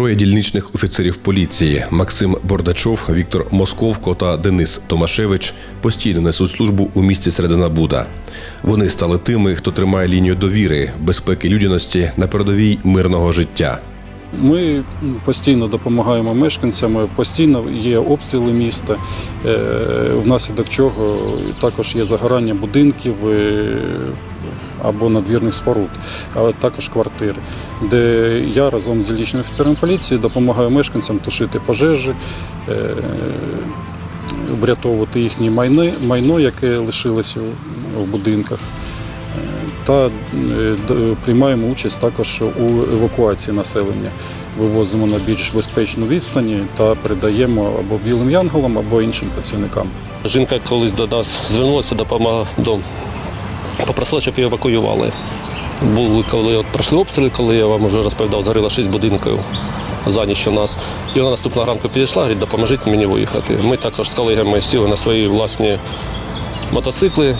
Троє дільничних офіцерів поліції Максим Бордачов, Віктор Московко та Денис Томашевич постійно несуть службу у місті Середина Буда. Вони стали тими, хто тримає лінію довіри, безпеки людяності на передовій мирного життя. Ми постійно допомагаємо мешканцям, постійно є обстріли міста, е, внаслідок чого також є загорання будинків е, або надвірних споруд, а також квартир, де я разом з дільничним офіцером поліції допомагаю мешканцям тушити пожежі, е, врятовувати їхнє майно, майно яке лишилось у- в будинках та е, приймаємо участь також у евакуації населення. Вивозимо на більш безпечну відстані та передаємо або білим янголам, або іншим працівникам. Жінка колись до нас звернулася допомога до попросила, щоб її евакуювали. Були коли пройшли обстріли, коли я вам вже розповідав, згоріло шість будинків за ніч у нас. І вона наступного ранку підійшла, говорить, допоможіть мені виїхати. Ми також з колегами сіли на свої власні мотоцикли,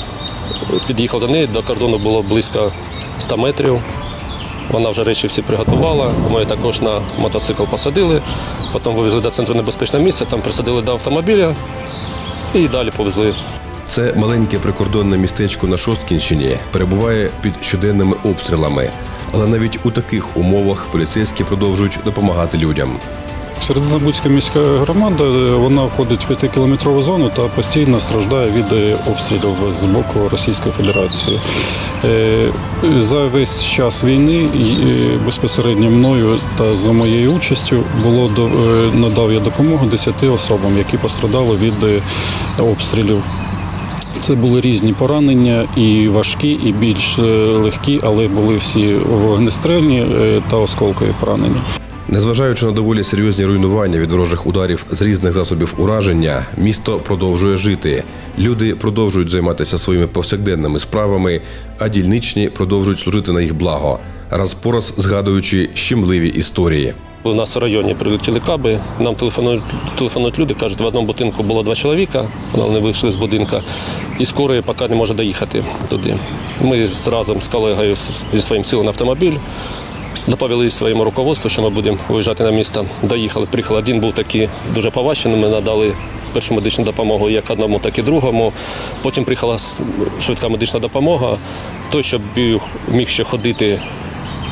під'їхав до неї, до кордону було близько 100 метрів. Вона вже речі всі приготувала. Ми її також на мотоцикл посадили, потім вивезли до центру небезпечного місця, там присадили до автомобіля і далі повезли Це маленьке прикордонне містечко на Шосткінщині перебуває під щоденними обстрілами. Але навіть у таких умовах поліцейські продовжують допомагати людям. Серединобудська міська громада е, вона входить в 5-кілометрову зону та постійно страждає від е, обстрілів з боку Російської Федерації. Е, За весь час війни безпосередньо мною та за моєю участю було надав я допомогу 10 особам, які пострадали від обстрілів. Це були різні поранення, і важкі, і більш легкі, але були всі вогнестрельні та осколкові поранення. Незважаючи на доволі серйозні руйнування від ворожих ударів з різних засобів ураження, місто продовжує жити. Люди продовжують займатися своїми повсякденними справами, а дільничні продовжують служити на їх благо, раз по раз згадуючи щемливі історії. У нас в районі прилетіли каби, нам телефонують, телефонують люди, кажуть, в одному будинку було два чоловіка, вони вийшли з будинка, і скоро поки не може доїхати туди. Ми разом з колегою зі своїм силом автомобіль доповіли своєму руководству, що ми будемо виїжджати на місто. Доїхали, приїхали. Один був такий дуже поважчений, ми надали першу медичну допомогу як одному, так і другому. Потім приїхала швидка медична допомога. Той, що міг ще ходити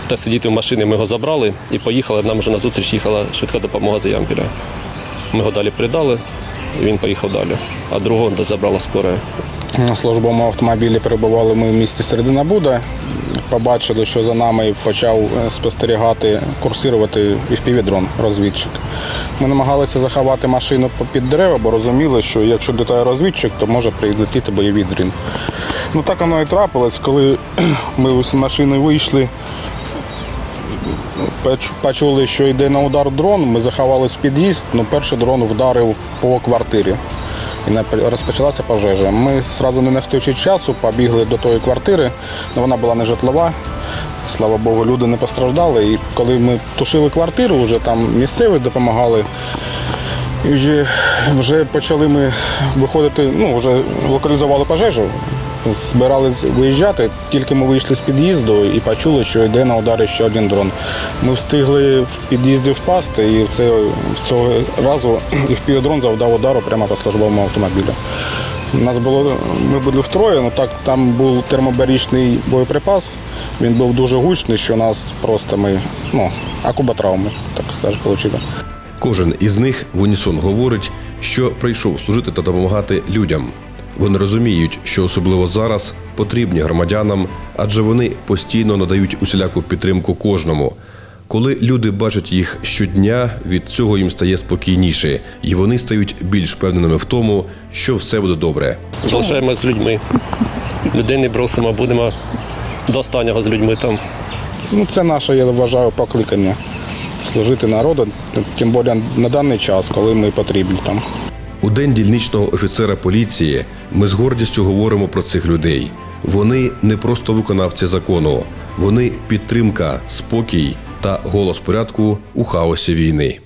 та сидіти в машині, ми його забрали і поїхали. Нам вже на зустріч їхала швидка допомога з Ямпіля. Ми його далі придали, і він поїхав далі. А другого забрала скоро. На службовому автомобілі перебували ми в місті Середина Буда. Побачили, що за нами почав е, спостерігати, курсувати впівдрон розвідчик. Ми намагалися заховати машину під дерева, бо розуміли, що якщо літає розвідчик, то може прилетіти бойовий дрін. Ну так воно і трапилось, коли ми з машини вийшли, почули, що йде на удар дрон, ми заховались в під'їзд, ну перший дрон вдарив по квартирі. І розпочалася пожежа. Ми одразу не нехтуючи часу, побігли до тої квартири, але вона була не житлова. Слава Богу, люди не постраждали. І коли ми тушили квартиру, вже там місцеві допомагали. І вже, вже почали ми виходити, ну, вже локалізували пожежу, збирались виїжджати. Тільки ми вийшли з під'їзду і почули, що йде на ударі ще один дрон. Ми встигли в під'їзді впасти, і це, цього разу дрон завдав удару прямо по службовому автомобілю. Нас було, ми були втроє, ну так там був термобарічний боєприпас. Він був дуже гучний, що нас просто ми, ну, акубатравми, так навіть вийшло. Кожен із них в унісон говорить, що прийшов служити та допомагати людям. Вони розуміють, що особливо зараз потрібні громадянам, адже вони постійно надають усіляку підтримку кожному. Коли люди бачать їх щодня, від цього їм стає спокійніше, і вони стають більш впевненими в тому, що все буде добре. Залишаємося з людьми. Людей не бросимо, будемо до останнього з людьми там. Ну, це наше, я вважаю, покликання служити народу, тим більше на даний час, коли ми потрібні там. У день дільничного офіцера поліції ми з гордістю говоримо про цих людей. Вони не просто виконавці закону, вони підтримка, спокій та голос порядку у хаосі війни.